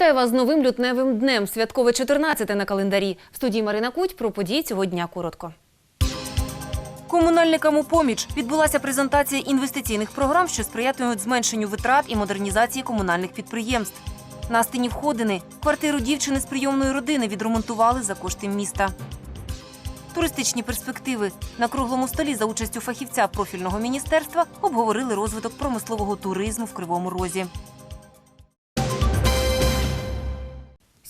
Вітаю вас з новим лютневим днем. Святкове 14 на календарі. В студії Марина Куть про події цього дня коротко. Комунальникам у поміч відбулася презентація інвестиційних програм, що сприятимуть зменшенню витрат і модернізації комунальних підприємств. Настині входини квартиру дівчини з прийомної родини відремонтували за кошти міста. Туристичні перспективи на круглому столі за участю фахівця профільного міністерства обговорили розвиток промислового туризму в Кривому Розі.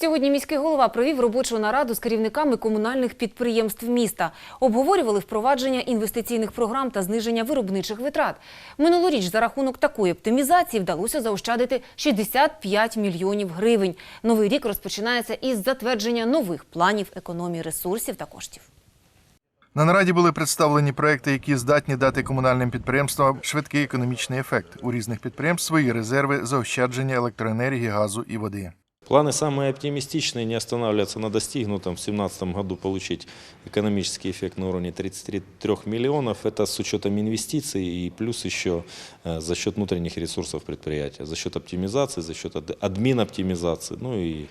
Сьогодні міський голова провів робочу нараду з керівниками комунальних підприємств міста. Обговорювали впровадження інвестиційних програм та зниження виробничих витрат. Минулоріч за рахунок такої оптимізації вдалося заощадити 65 мільйонів гривень. Новий рік розпочинається із затвердження нових планів економії ресурсів та коштів. На нараді були представлені проекти, які здатні дати комунальним підприємствам швидкий економічний ефект. У різних підприємств свої резерви заощадження електроенергії, газу і води. Планы самые оптимистичные, не останавливаться на достигнутом. В 2017 году получить экономический эффект на уровне 33 миллионов. Это с учетом инвестиций и плюс еще э, за счет внутренних ресурсов предприятия, за счет оптимизации, за счет ад- админ оптимизации, ну и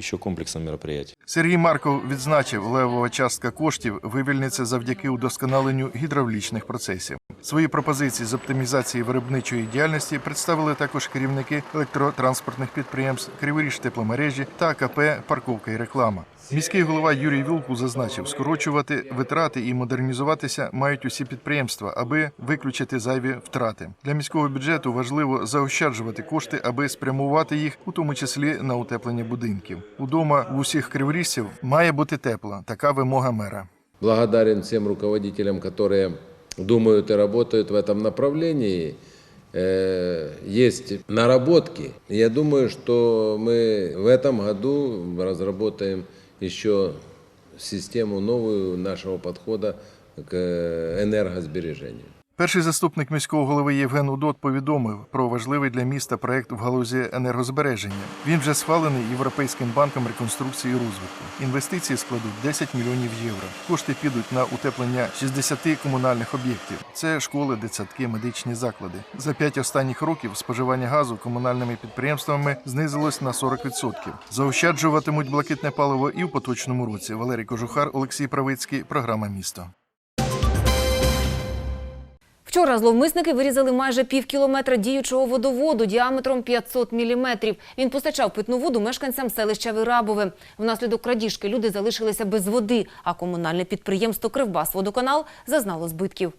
еще комплексом мероприятий. Сергій Марков відзначив, левова частка коштів вивільниться завдяки удосконаленню гідравлічних процесів. Свої пропозиції з оптимізації виробничої діяльності представили також керівники електротранспортних підприємств, Криворіж тепломережі та КП Парковка і реклама. Міський голова Юрій Вілку зазначив, скорочувати витрати і модернізуватися мають усі підприємства, аби виключити зайві втрати. Для міського бюджету важливо заощаджувати кошти, аби спрямувати їх, у тому числі на утеплення будинків. Удома в усіх криворіжців має бути тепло. Така вимога мера. Благодарен всем руководителям, которые думают и работают в этом направлении. Э, Есть наработки. Я думаю, что мы в этом году разработаем еще систему новую нашего подхода к энергосбережению. Перший заступник міського голови Євген Удот повідомив про важливий для міста проект в галузі енергозбереження. Він вже схвалений Європейським банком реконструкції і розвитку. Інвестиції складуть 10 мільйонів євро. Кошти підуть на утеплення 60 комунальних об'єктів. Це школи, дитсадки, медичні заклади. За п'ять останніх років споживання газу комунальними підприємствами знизилось на 40%. Заощаджуватимуть блакитне паливо і в поточному році. Валерій Кожухар, Олексій Правицький. Програма місто. Вчора зловмисники вирізали майже пів кілометра діючого водоводу діаметром 500 міліметрів. Він постачав питну воду мешканцям селища Вирабове. Внаслідок крадіжки люди залишилися без води, а комунальне підприємство «Кривбасводоканал» зазнало збитків.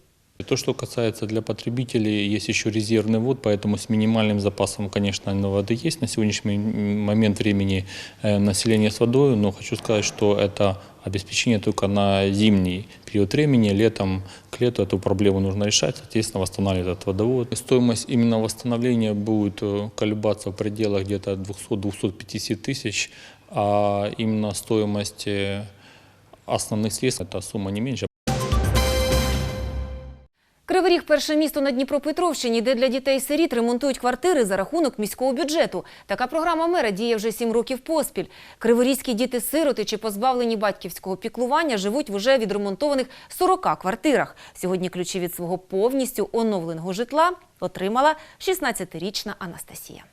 То, что касается для потребителей, есть еще резервный ввод, поэтому с минимальным запасом, конечно, на воды есть на сегодняшний момент времени э, население с водой, но хочу сказать, что это обеспечение только на зимний период времени, летом к лету эту проблему нужно решать, соответственно, восстанавливать этот водовод. Стоимость именно восстановления будет э, колебаться в пределах где-то 200-250 тысяч, а именно стоимость основных средств, эта сумма не меньше. Кривий – перше місто на Дніпропетровщині, де для дітей-сиріт ремонтують квартири за рахунок міського бюджету. Така програма мера діє вже сім років поспіль. Криворізькі діти-сироти чи позбавлені батьківського піклування живуть в уже відремонтованих 40 квартирах. Сьогодні ключі від свого повністю оновленого житла отримала 16-річна Анастасія.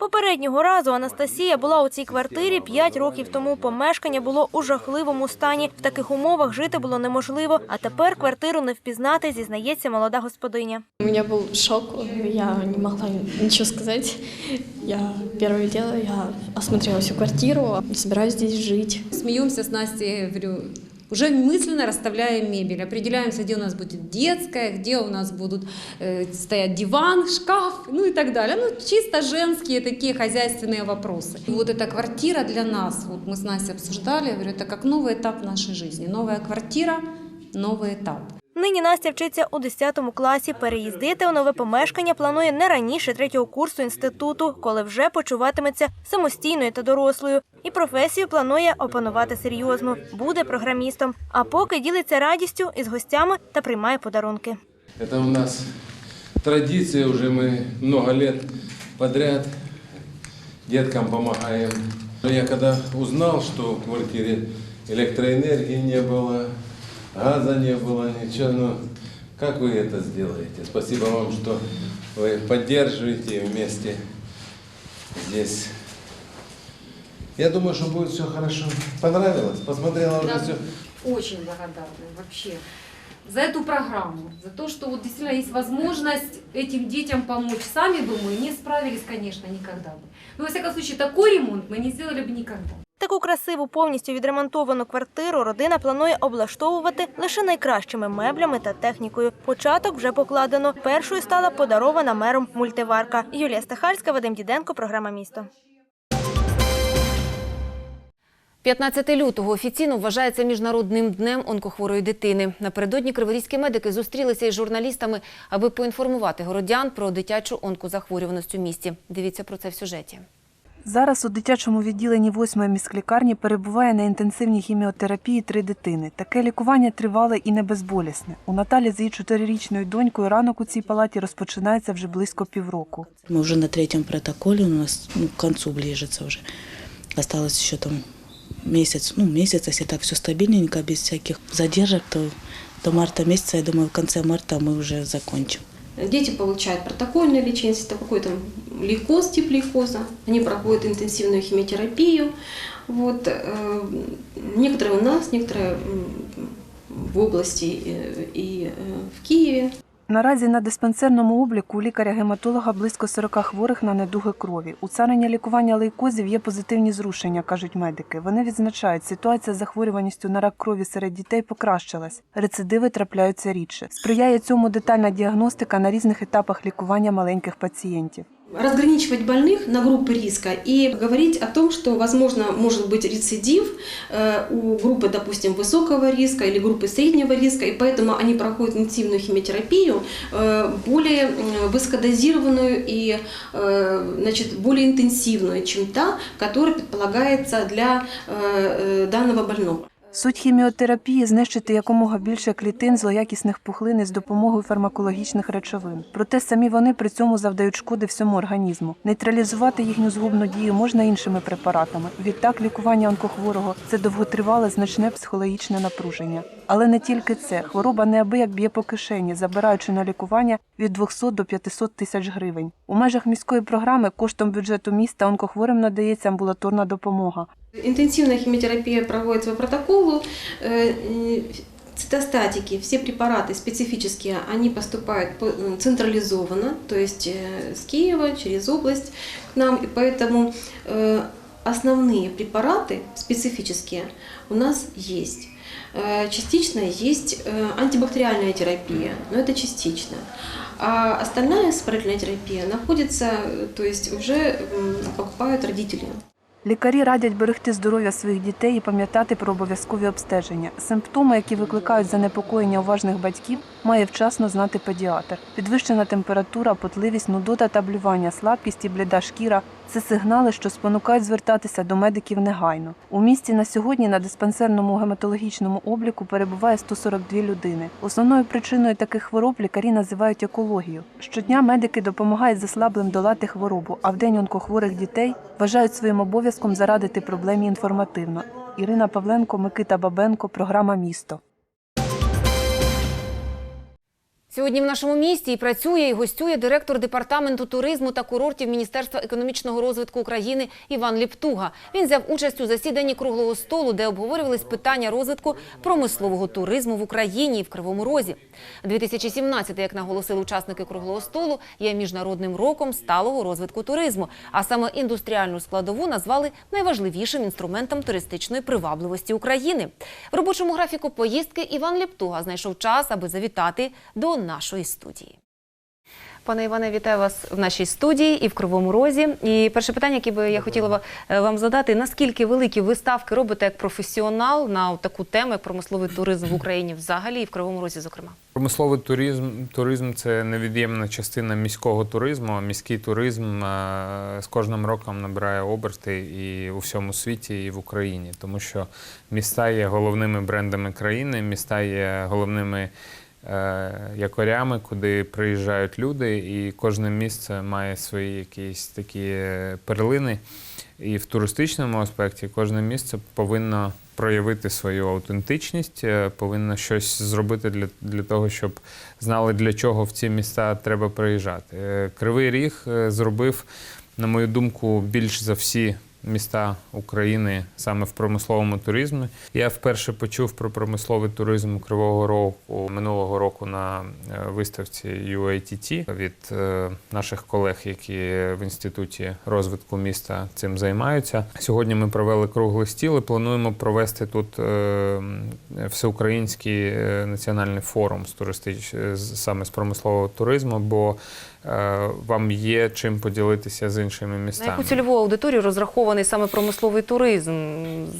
Попереднього разу Анастасія була у цій квартирі 5 років тому. Помешкання було у жахливому стані. В таких умовах жити було неможливо. А тепер квартиру не впізнати, зізнається молода господиня. У меня был шок, я не могла ничего сказать. Я первое дело, я осмотрела всю квартиру, собираюсь здесь жить. Смеемся с Настей, я говорю, уже мысленно расставляем мебель, определяемся, где у нас будет детская, где у нас будут э, стоять диван, шкаф, ну и так далее. Ну, чисто женские такие хозяйственные вопросы. И вот эта квартира для нас, вот мы с Настей обсуждали, я говорю, это как новый этап нашей жизни. Новая квартира, новый этап. Нині Настя вчиться у 10 класі. Переїздити у нове помешкання планує не раніше третього курсу інституту, коли вже почуватиметься самостійною та дорослою. І професію планує опанувати серйозно. Буде програмістом. А поки ділиться радістю із гостями та приймає подарунки. Это у нас традиция, уже мы много лет подряд деткам помогаем. Но Я когда узнал, что в квартире электроэнергии не было, Газа не было, ничего, ну как вы это сделаете? Спасибо вам, что вы поддерживаете вместе здесь Я думаю, что будет все хорошо. Понравилось? Посмотрела уже все. Очень благодарны вообще за эту программу, за то, что вот действительно есть возможность этим детям помочь. Сами бы мы не справились, конечно, никогда бы. Но, во всяком случае, такой ремонт мы не сделали бы никогда. Таку красиву повністю відремонтовану квартиру родина планує облаштовувати лише найкращими меблями та технікою. Початок вже покладено. Першою стала подарована мером мультиварка. Юлія Стахальська, Вадим Діденко, програма Місто. 15 лютого офіційно вважається міжнародним днем онкохворої дитини. Напередодні криворізькі медики зустрілися із журналістами, аби поінформувати городян про дитячу онкозахворюваність у місті. Дивіться про це в сюжеті. Зараз у дитячому відділенні 8-ї міськлікарні перебуває на інтенсивній хіміотерапії три дитини. Таке лікування тривале і не безболісне. У Наталі з її чотирирічною донькою ранок у цій палаті розпочинається вже близько півроку. Мы уже на третьем протоколе, у нас ну, к концу ближется уже. Осталось еще там месяц, ну месяц, если так все стабильненько, без всяких задержек, то до марта месяца, я думаю, в конце марта мы уже закончим. Дети получают протокольное лечение, если это какой-то лейкоз, тип лейкоза. Они проходят интенсивную химиотерапию. Вот, э, некоторые у нас, некоторые в области э, и э, в Киеве. Наразі на диспансерному обліку лікаря-гематолога близько 40 хворих на недуги крові. У царині лікування лейкозів є позитивні зрушення, кажуть медики. Вони відзначають, ситуація з захворюваністю на рак крові серед дітей покращилась. Рецидиви трапляються рідше. Сприяє цьому детальна діагностика на різних етапах лікування маленьких пацієнтів. Разграничивать больных на группы риска и говорить о том, что, возможно, может быть рецидив э, у группы, допустим, высокого риска или группы среднего риска, и поэтому они проходят интенсивную химиотерапию, э, более м, высокодозированную и э, значит, более интенсивную, чем та, которая предполагается для э, э, данного больного. Суть хіміотерапії знищити якомога більше клітин злоякісних пухлин із допомогою фармакологічних речовин. Проте самі вони при цьому завдають шкоди всьому організму. Нейтралізувати їхню згубну дію можна іншими препаратами. Відтак, лікування онкохворого це довготривале значне психологічне напруження. Але не тільки це. Хвороба неабияк б'є по кишені, забираючи на лікування від 200 до 500 тисяч гривень. У межах міської програми коштом бюджету міста онкохворим надається амбулаторна допомога. Интенсивная химиотерапия проводится по протоколу. Э, и Цитостатики, все препараты специфические, они поступают по- м, централизованно, то есть э, с Киева через область к нам, и поэтому э, основные препараты специфические у нас есть. Э, Частично есть э, антибактериальная терапия, но это частично. А остальная воспалительная терапия находится, э, то есть уже покупают родители. Лікарі радять берегти здоров'я своїх дітей і пам'ятати про обов'язкові обстеження. Симптоми, які викликають занепокоєння уважних батьків, має вчасно знати педіатр. Підвищена температура, потливість, нудота та блювання, слабкість і бліда шкіра це сигнали, що спонукають звертатися до медиків негайно. У місті на сьогодні на диспансерному гематологічному обліку перебуває 142 людини. Основною причиною таких хвороб лікарі називають екологію. Щодня медики допомагають заслаблим долати хворобу, а в день онкохворих дітей вважають своїм обов'язком зарадити проблемі інформативно. Ірина Павленко, Микита Бабенко, програма Місто. Сьогодні в нашому місті і працює і гостює директор департаменту туризму та курортів Міністерства економічного розвитку України Іван Ліптуга. Він взяв участь у засіданні круглого столу, де обговорювались питання розвитку промислового туризму в Україні і в Кривому Розі. 2017, як наголосили учасники круглого столу, є міжнародним роком сталого розвитку туризму. А саме індустріальну складову назвали найважливішим інструментом туристичної привабливості України. В робочому графіку поїздки Іван Ліптуга знайшов час, аби завітати до нашої студії. Пане Іване, вітаю вас в нашій студії і в Кривому Розі. І перше питання, яке би я хотіла е, вам задати: наскільки великі ви ставки робите як професіонал на таку тему, як промисловий туризм в Україні взагалі і в Кривому Розі, зокрема? Промисловий туризм, туризм це невід'ємна частина міського туризму. Міський туризм е, з кожним роком набирає оберти і у всьому світі, і в Україні, тому що міста є головними брендами країни, міста є головними якорями, куди приїжджають люди, і кожне місце має свої якісь такі е, перлини. І в туристичному аспекті кожне місце повинно проявити свою аутентичність, е, повинно щось зробити для, для того, щоб знали, для чого в ці міста треба приїжджати. Е, Кривий Ріг е, зробив, на мою думку, більш за всі міста України саме в промисловому туризмі. Я вперше почув про промисловий туризм Кривого Рогу минулого року на е, виставці UATT від е, наших колег, які в інституті розвитку міста цим займаються. Сьогодні ми провели круглий стіл і плануємо провести тут е, всеукраїнський національний форум з туристич... саме з промислового туризму, бо вам є чим поділитися з іншими На містами. яку цільову аудиторію розрахований саме промисловий туризм?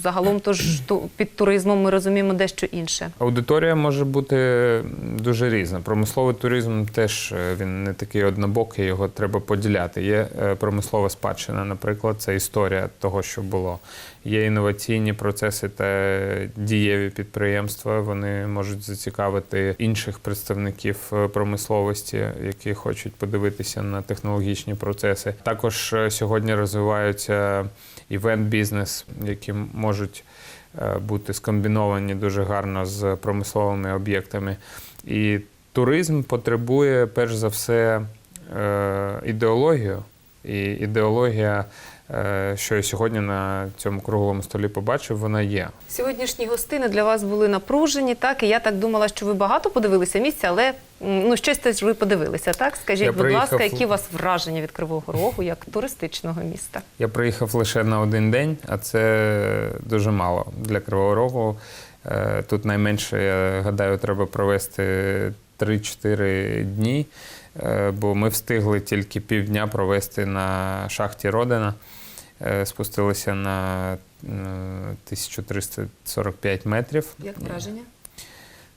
Загалом тож під туризмом ми розуміємо дещо інше. Аудиторія може бути дуже різна. Промисловий туризм теж е, він не такий однобокий, його треба поділяти. Є е, промислова спадщина, наприклад, це історія того, що було. Є інноваційні процеси та дієві підприємства. Вони можуть зацікавити інших представників е, промисловості, які хочуть подивитися на технологічні процеси. Також е, сьогодні розвиваються івент-бізнес, які можуть е, бути скомбіновані дуже гарно з промисловими об'єктами. І туризм потребує перш за все ідеологію. І ідеологія, що я сьогодні на цьому круглому столі побачив, вона є. Сьогоднішні гостини для вас були напружені, так і я так думала, що ви багато подивилися місця, але ну щось теж ви подивилися. Так скажіть, Я будь приїхав- ласка, які у вас враження від Кривого Рогу як туристичного міста? Я приїхав лише на один день, а це дуже мало для Кривого Рогу. Е, Тут найменше, я гадаю, треба провести 3-4 дні, е, бо ми встигли тільки півдня провести на шахті Родина. Е, Спустилися на е, 1345 метрів. Як враження?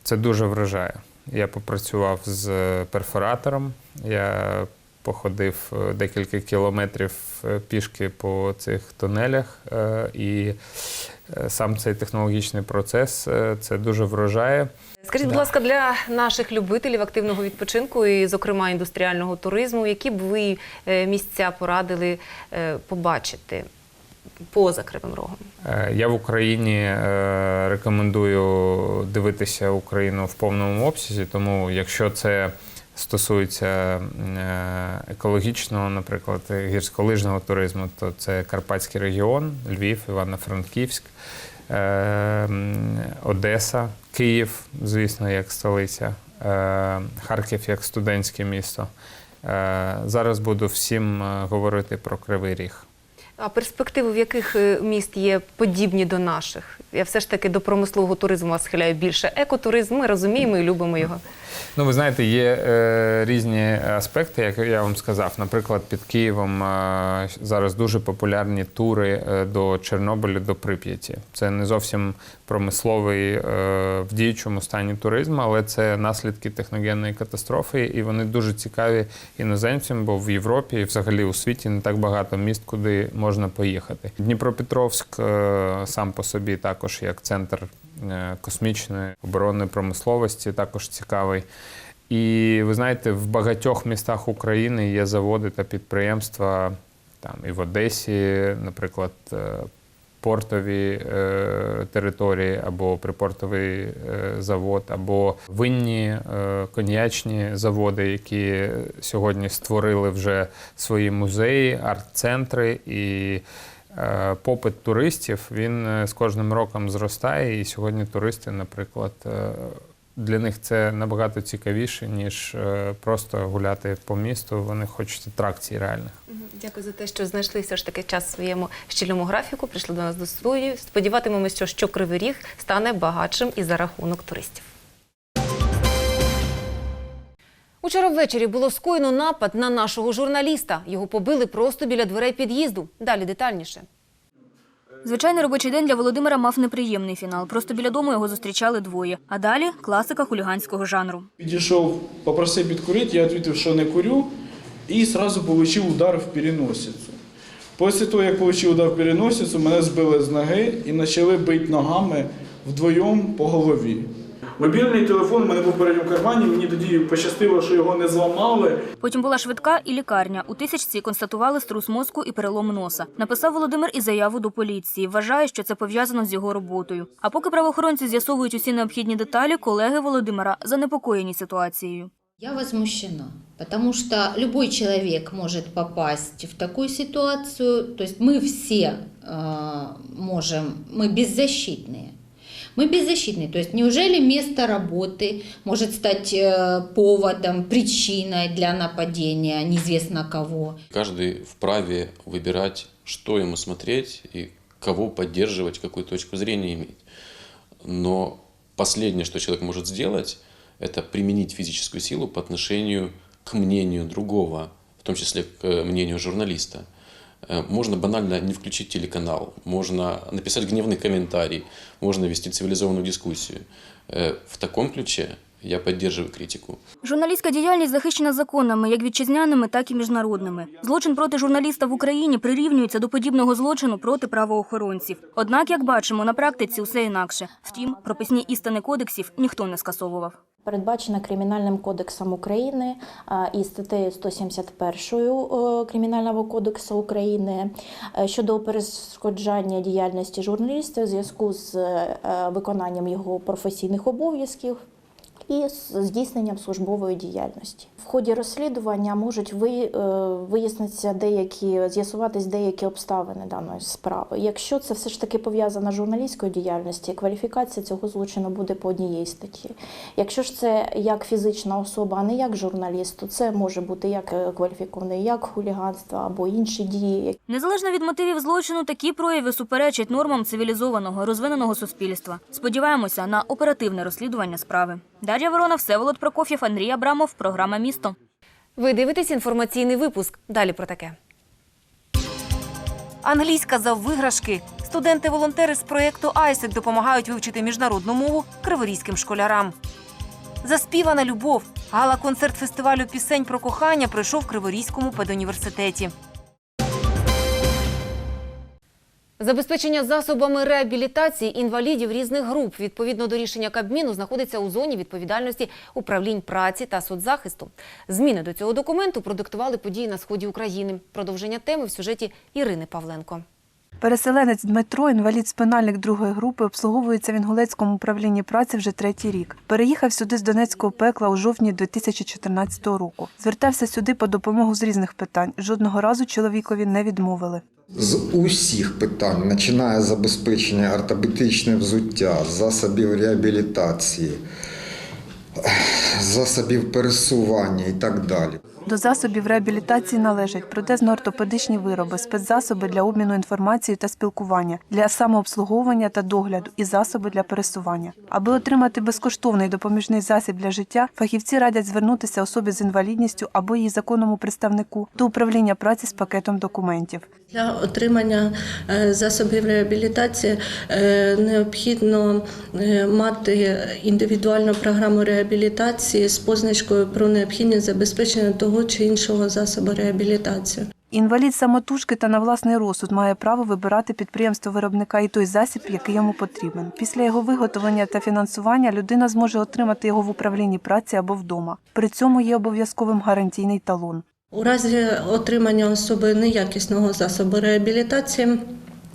Це дуже вражає. Я попрацював з перфоратором. Я походив е, декілька кілометрів е, пішки по цих тунелях, е, і е, сам цей технологічний процес е, це дуже вражає. Скажіть, будь Да. ласка, для наших любителів активного відпочинку і, зокрема, індустріального туризму, які б ви е, місця порадили е, побачити поза Кривим Рогом? Е, Я в Україні е, рекомендую дивитися Україну в повному обсязі, тому якщо це стосується е, екологічного, наприклад, гірськолижного туризму, то це Карпатський регіон, Львів, Івано-Франківськ, е, Одеса, Київ, звісно, як столиця, е, Харків як студентське місто. Зараз буду всім говорити про Кривий Ріг. А перспективи в яких міст є подібні до наших? Я все ж таки до промислового туризму вас схиляю більше. Екотуризм, ми розуміємо і любимо його. Ну, ви знаєте, є е, різні аспекти, як я вам сказав. Наприклад, під Києвом е, зараз дуже популярні тури е, до Чорнобиля, до Прип'яті. Це не зовсім промисловий е, в діючому стані туризм, але це наслідки техногенної катастрофи, і вони дуже цікаві іноземцям, бо в Європі і взагалі у світі не так багато міст, куди можна поїхати. Дніпропетровськ е, сам по собі також як центр космічної оборонної промисловості, також цікавий. І ви знаєте, в багатьох містах України є заводи та підприємства, там і в Одесі, наприклад, е, портові е, території, або припортовий е, завод, або винні е, коньячні заводи, які сьогодні створили вже свої музеї, арт-центри і. Е, Попит туристів він е, з кожним роком зростає, і сьогодні туристи, наприклад, е, для них це набагато цікавіше, ніж просто гуляти по місту. Вони хочуть атракцій реальних. Дякую за те, що знайшли все ж таки час в своєму щільному графіку. Прийшли до нас до студії. Сподіватимемося, що, що Кривий Ріг стане багатшим і за рахунок туристів. Учора ввечері було скоєно напад на нашого журналіста. Його побили просто біля дверей під'їзду. Далі детальніше. Звичайний робочий день для Володимира мав неприємний фінал. Просто біля дому його зустрічали двоє. А далі класика хуліганського жанру. Підійшов, попросив підкурити, я відповів, що не курю, і одразу отримав удар в переносицю. Після того, як отримав удар в переносицю, мене збили з ноги і почали бити ногами вдвоєм по голові. Мобільний телефон у мене був в передньому кармані, мені тоді пощастило, що його не зламали. Потім була швидка і лікарня. У тисячці констатували струс мозку і перелом носа. Написав Володимир і заяву до поліції. Вважає, що це пов'язано з його роботою. А поки правоохоронці з'ясовують усі необхідні деталі, колеги Володимира занепокоєні ситуацією. Я возмущена, потому что любой человек может попасть в такую ситуацию. То есть мы все э, можем, мы беззащитные. Мы беззащитные. То есть неужели место работы может стать э, поводом, причиной для нападения неизвестно кого? Каждый вправе выбирать, что ему смотреть и кого поддерживать, какую точку зрения иметь. Но последнее, что человек может сделать, это применить физическую силу по отношению к мнению другого, в том числе к э, мнению журналиста. Э, Можно банально не включить телеканал, можно написать гневный комментарий, можно вести цивилизованную дискуссию. Э, В таком ключе я поддерживаю критику. Журналістська діяльність захищена законами, як вітчизняними, так і міжнародними. Злочин проти журналіста в Україні прирівнюється до подібного злочину проти правоохоронців. Однак, як бачимо, на практиці усе інакше. Втім, прописні істини кодексів ніхто не скасовував. Передбачена Кримінальним кодексом України і статтею 171 е, Кримінального кодексу України е, щодо перешкоджання діяльності журналіста в зв'язку з е, виконанням його професійних обов'язків. І здійсненням службової діяльності в ході розслідування можуть ви, е, вияснитися деякі з'ясуватись деякі обставини даної справи. Якщо це все ж таки пов'язано з журналістською діяльністю, кваліфікація цього злочину буде по однієї статті. Якщо ж це як фізична особа, а не як журналіст, то це може бути як е, кваліфіковане як хуліганство або інші дії, Незалежно від мотивів злочину, такі прояви суперечать нормам цивілізованого розвиненого суспільства. Сподіваємося на оперативне розслідування справи. Дар'я Ворона, Всеволод Прокоф'єв, Андрій Абрамов. Програма Місто. Ви дивитесь інформаційний випуск. Далі про таке. Англійська за виграшки. Студенти-волонтери з проєкту ISEC допомагають вивчити міжнародну мову криворізьким школярам. Заспівана любов. Гала-концерт фестивалю пісень про кохання пройшов в Криворізькому педуніверситеті. Забезпечення засобами реабілітації інвалідів різних груп відповідно до рішення Кабміну знаходиться у зоні відповідальності управлінь праці та соцзахисту. Зміни до цього документу продиктували події на сході України. Продовження теми в сюжеті Ірини Павленко. Переселенець Дмитро, інвалід спинальник другої групи, обслуговується в Інгулецькому управлінні праці вже третій рік. Переїхав сюди з Донецького пекла у жовтні 2014 року. Звертався сюди по допомогу з різних питань. Жодного разу чоловікові не відмовили. З усіх питань, починає забезпечення ортопедичне взуття, засобів реабілітації, засобів пересування і так далі. До засобів реабілітації належать протезно-ортопедичні вироби, спецзасоби для обміну інформацією та спілкування, для самообслуговування та догляду і засоби для пересування. Аби отримати безкоштовний допоміжний засіб для життя, фахівці радять звернутися особі з інвалідністю або її законному представнику до управління праці з пакетом документів. Для отримання е, засобів реабілітації е, необхідно е, мати індивідуальну програму реабілітації з позначкою про необхідність забезпечення того чи іншого засобу реабілітації. Інвалід самотужки та на власний розсуд має право вибирати підприємство виробника і той засіб, який йому потрібен. Після його виготовлення та фінансування людина зможе отримати його в управлінні праці або вдома. При цьому є обов'язковим гарантійний талон. У разі отримання особи неякісного засобу реабілітації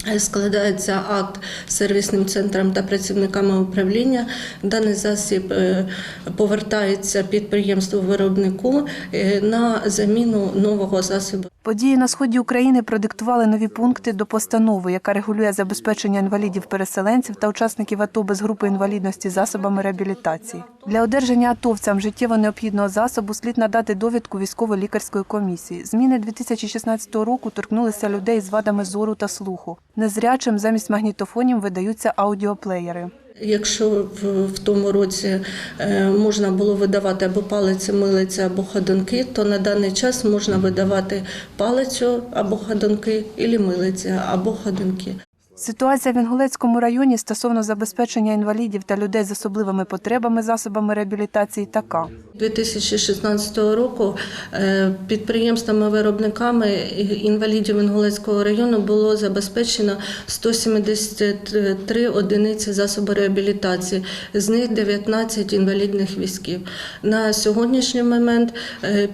е, складається акт сервісним центром та працівниками управління. Даний засіб е, повертається підприємству виробнику е, на заміну нового засобу. Події на сході України продиктували нові пункти до постанови, яка регулює забезпечення інвалідів-переселенців та учасників АТО без групи інвалідності засобами реабілітації. Для одержання атовцям життєво необхідного засобу слід надати довідку військово-лікарської комісії. Зміни 2016 року торкнулися людей з вадами зору та слуху. Незрячим замість магнітофонів видаються аудіоплеєри. Якщо в, в тому році е, можна було видавати або палиці, милиці, або ходунки, то на даний час можна видавати палицю або ходунки, і милиці або ходунки. Ситуація в Інгулецькому районі стосовно забезпечення інвалідів та людей з особливими потребами засобами реабілітації така. 2016 року е, підприємствами-виробниками інвалідів Інгулецького району було забезпечено 173 одиниці засобу реабілітації, з них 19 інвалідних візків. На сьогоднішній момент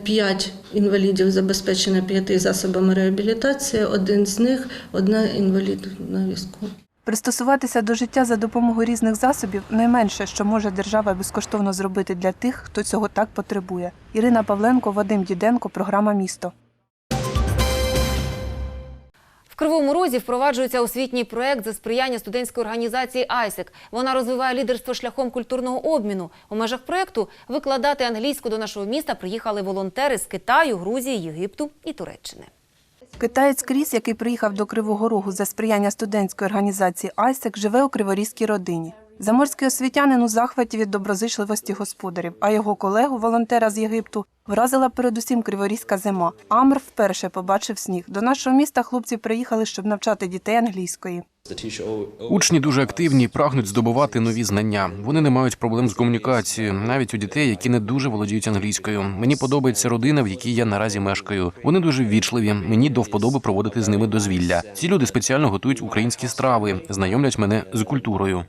5 інвалідів забезпечено п'яти засобами реабілітації, один з них одна інвалід на візку. Пристосуватися до життя за допомогою різних засобів найменше, що може держава безкоштовно зробити для тих, хто цього так потребує. Ірина Павленко, Вадим Діденко, програма Місто. В Кривому Розі впроваджується освітній проект за сприяння студентської організації «Айсек». Вона розвиває лідерство шляхом культурного обміну. У межах проекту викладати англійську до нашого міста приїхали волонтери з Китаю, Грузії, Єгипту і Туреччини. Китаєць Кріс, який приїхав до Кривого Рогу за сприяння студентської організації «Айсек», живе у криворізькій родині. Заморський освітянин у захваті від доброзичливості господарів, а його колегу, волонтера з Єгипту, вразила передусім криворізька зима. Амр вперше побачив сніг. До нашого міста хлопці приїхали, щоб навчати дітей англійської. Учні дуже активні, прагнуть здобувати нові знання. Вони не мають проблем з комунікацією, навіть у дітей, які не дуже володіють англійською. Мені подобається родина, в якій я наразі мешкаю. Вони дуже ввічливі. Мені до вподоби проводити з ними дозвілля. Ці люди спеціально готують українські страви, знайомлять мене з культурою.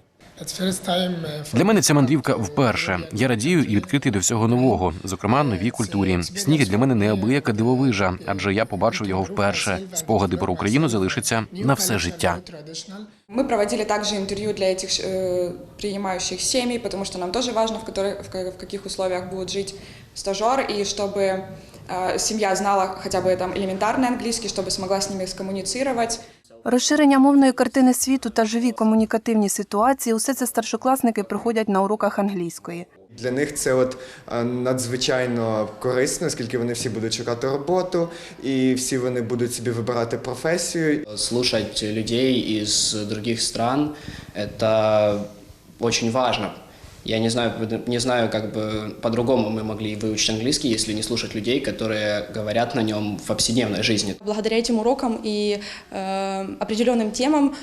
Для мене ця мандрівка вперше. Я радію і відкритий до всього нового, зокрема новій культурі. Сніг для мене неабияка дивовижа, адже я побачив його вперше. Спогади про Україну залишаться на все життя. Мы проводили также интервью для этих э, принимающих семей, потому что нам тоже важно, в, которых, в, ка- в каких условиях будет жить стажер, и чтобы э, семья знала хотя бы там элементарный английский, чтобы смогла с ними скоммуницировать. Розширення мовної картини світу та живі комунікативні ситуації усе це старшокласники проходять на уроках англійської. Для них це от е, надзвичайно корисно, оскільки вони всі будуть шукати роботу, і всі вони будуть собі вибирати професію. Слушать людей из других стран – это очень важно. Я не знаю, не знаю, как бы по-другому мы могли выучить английский, если не слушать людей, которые говорят на нем в повседневной жизни. Благодаря этим урокам и э, определенным темам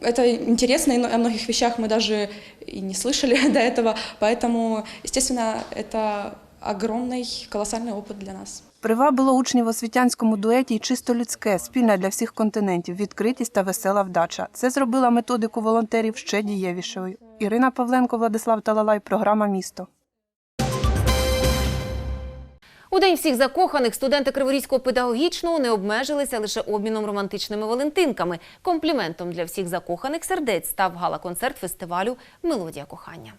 это интересно, и о многих вещах мы даже и не слышали до этого, поэтому, естественно, это огромный, колоссальный опыт для нас. Привабило учнів в освітянському дуеті й чисто людське, спільне для всіх континентів, відкритість та весела вдача. Це зробила методику волонтерів ще дієвішою. Ірина Павленко, Владислав Талалай, програма Місто. У день всіх закоханих студенти Криворізького педагогічного не обмежилися лише обміном романтичними валентинками. Компліментом для всіх закоханих сердець став гала-концерт фестивалю Мелодія кохання.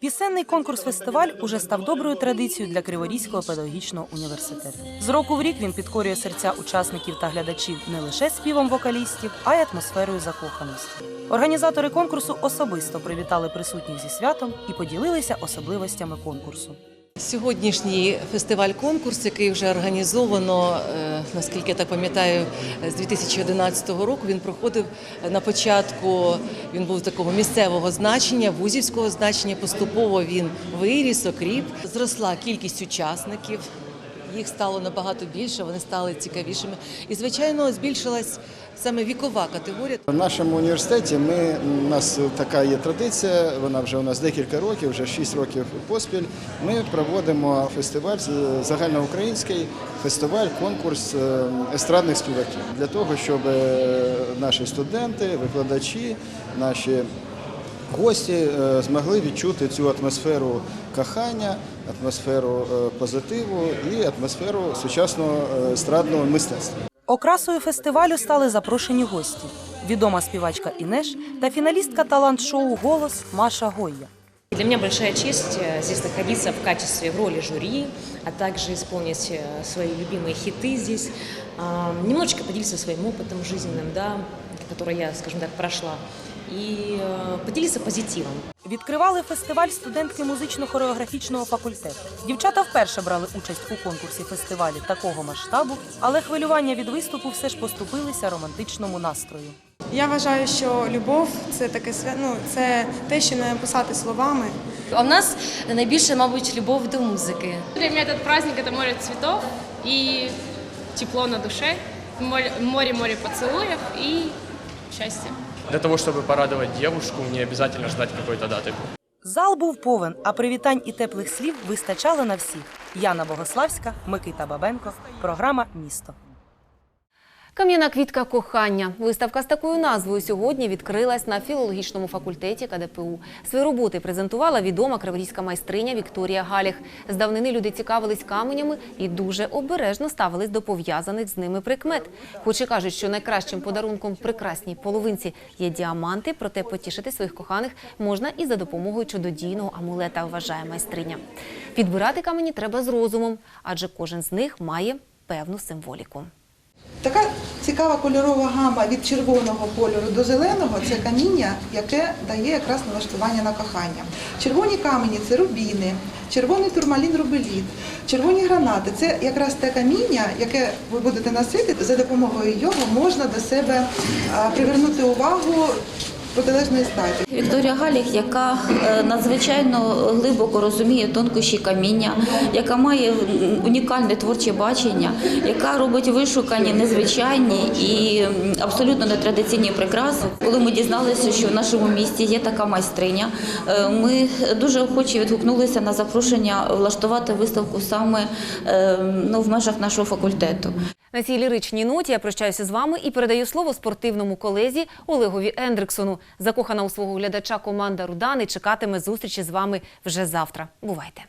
Пісенний конкурс-фестиваль уже став доброю традицією для Криворізького педагогічного університету. З року в рік він підкорює серця учасників та глядачів не лише співом вокалістів, а й атмосферою закоханості. Організатори конкурсу особисто привітали присутніх зі святом і поділилися особливостями конкурсу. Сьогоднішній фестиваль-конкурс, який вже організовано, е, наскільки я так пам'ятаю, з 2011 року, він проходив на початку. Він був такого місцевого значення, вузівського значення. Поступово він виріс, окріп. Зросла кількість учасників. Їх стало набагато більше, вони стали цікавішими. І, звичайно, збільшилась саме вікова категорія. В нашому університеті ми, у нас така є традиція, вона вже у нас декілька років, вже 6 років поспіль. Ми проводимо фестиваль, загальноукраїнський фестиваль, конкурс е, естрадних співаків для того, щоб е, наші студенти, викладачі, наші гості е, змогли відчути цю атмосферу кохання, атмосферу е, позитиву і атмосферу сучасного е, естрадного мистецтва. Окрасою фестивалю стали запрошені гості: відома співачка Інеш та фіналістка талант-шоу Голос Маша Гойя. Для меня большая честь э, здесь находиться в качестве в роли жюри, а также исполнить э, свои любимые хиты здесь, А, немножечко поделиться своим опытом жизненным, да, который я, скажем так, прошла, и э, поделиться позитивом. Відкривали фестиваль студентки музично-хореографічного факультету. Дівчата вперше брали участь у конкурсі фестивалі такого масштабу, але хвилювання від виступу все ж поступилися романтичному настрою. Я вважаю, що любов це таке свя- ну, це те, що не описати словами. А у нас найбільше, мабуть, любов до музики. Для меня этот праздник – это море цветов и тепло на душе, море-море поцелуев и счастье. Для того, чтобы порадовать девушку, не обязательно ждать какой-то. Зал був повен, а привітань і теплих слів вистачало на всіх. Яна Богославська, Микита Бабенко, програма Місто. Кам'яна квітка кохання. Виставка з такою назвою сьогодні відкрилась на філологічному факультеті КДПУ. Свої роботи презентувала відома криворізька майстриня Вікторія Галіх. З давнини люди цікавились каменями і дуже обережно ставились до пов'язаних з ними прикмет. Хоч і кажуть, що найкращим подарунком прекрасній половинці є діаманти, проте потішити своїх коханих можна і за допомогою чудодійного амулета, вважає майстриня. Підбирати камені треба з розумом, адже кожен з них має певну символіку. Така цікава кольорова гама від червоного кольору до зеленого це каміння, яке дає якраз налаштування на кохання. Червоні камені це рубіни, червоний турмалін рубеліт, червоні гранати це якраз те каміння, яке ви будете носити. За допомогою його можна до себе привернути увагу протилежної статі. Вікторія Галіх, яка е, надзвичайно глибоко розуміє тонкощі каміння, яка має унікальне творче бачення, яка робить вишукані, незвичайні і абсолютно нетрадиційні прикраси. Коли ми дізналися, що в нашому місті є така майстриня, е, ми дуже охоче відгукнулися на запрошення влаштувати виставку саме е, ну, в межах нашого факультету. На цій ліричній ноті я прощаюся з вами і передаю слово спортивному колезі Олегові Ендриксону. Закохана у свого глядача команда Рудани чекатиме зустрічі з вами вже завтра. Бувайте!